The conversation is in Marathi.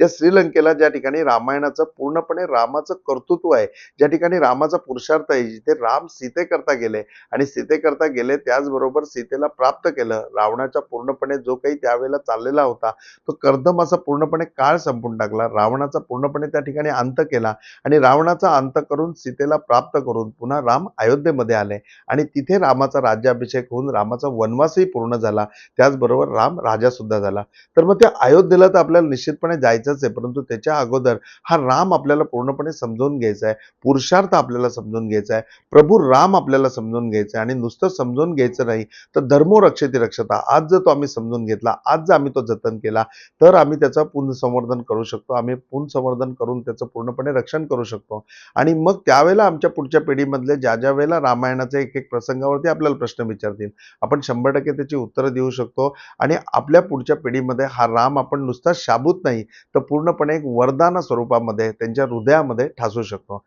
ज्या श्रीलंकेला ज्या ठिकाणी रामायणाचं पूर्णपणे रामाचं कर्तृत्व आहे ज्या ठिकाणी रामाचा पुरुषार्थ आहे जिथे राम सीतेकरता गेले आणि सीतेकरता गेले त्याचबरोबर सीतेला प्राप्त केलं. रावणाचा पूर्णपणे जो काही त्यावेळेला चाललेला होता तो कर्दम असा पूर्णपणे काळ संपून टाकला. रावणाचा पूर्णपणे त्या ठिकाणी अंत केला आणि रावणाचा अंत करून सीतेला प्राप्त करून पुन्हा राम अयोध्येमध्ये आले आणि तिथे रामाचा राज्याभिषेक होऊन रामाचा वनवासही पूर्ण झाला. त्याचबरोबर राम राजा सुद्धा झाला. तर मग त्या अयोध्येला तर आपल्याला निश्चितपणे जायचंच आहे परंतु त्याच्या अगोदर हा राम आपल्याला पूर्णपणे समजून घ्यायचा आहे पुरुषार्थ आपल्याला समजून घ्यायचा आहे प्रभू राम आपल्याला समजून घ्यायचा आहे आणि नुसतं समजून घ्यायचं नाही तर धर्मो रक्षती रक्षता. आज जर तो आम्ही समजून घेतला आज जर आम्ही तो जतन केला तर आम्ही त्याचं पुनर्संवर्धन करू शकतो आम्ही पुनर्संवर्धन करून त्याचं पूर्णपणे रक्षण करू शकतो. आणि मग त्यावेळेला आमच्या पुढच्या पिढीमधले ज्या ज्या वेळेला रामायणाच्या एक एक प्रसंगावरती आपल्याला प्रश्न विचारतील आपण शंभर टक्के त्याची उत्तरं देऊ शकतो आणि आपल्या पुढच्या पिढीमध्ये हा राम आपण नुसता शाबूत नाही नाही तर पूर्णपणे एक वरदान स्वरूपामध्ये त्यांच्या हृदयामध्ये ठासू शकतो.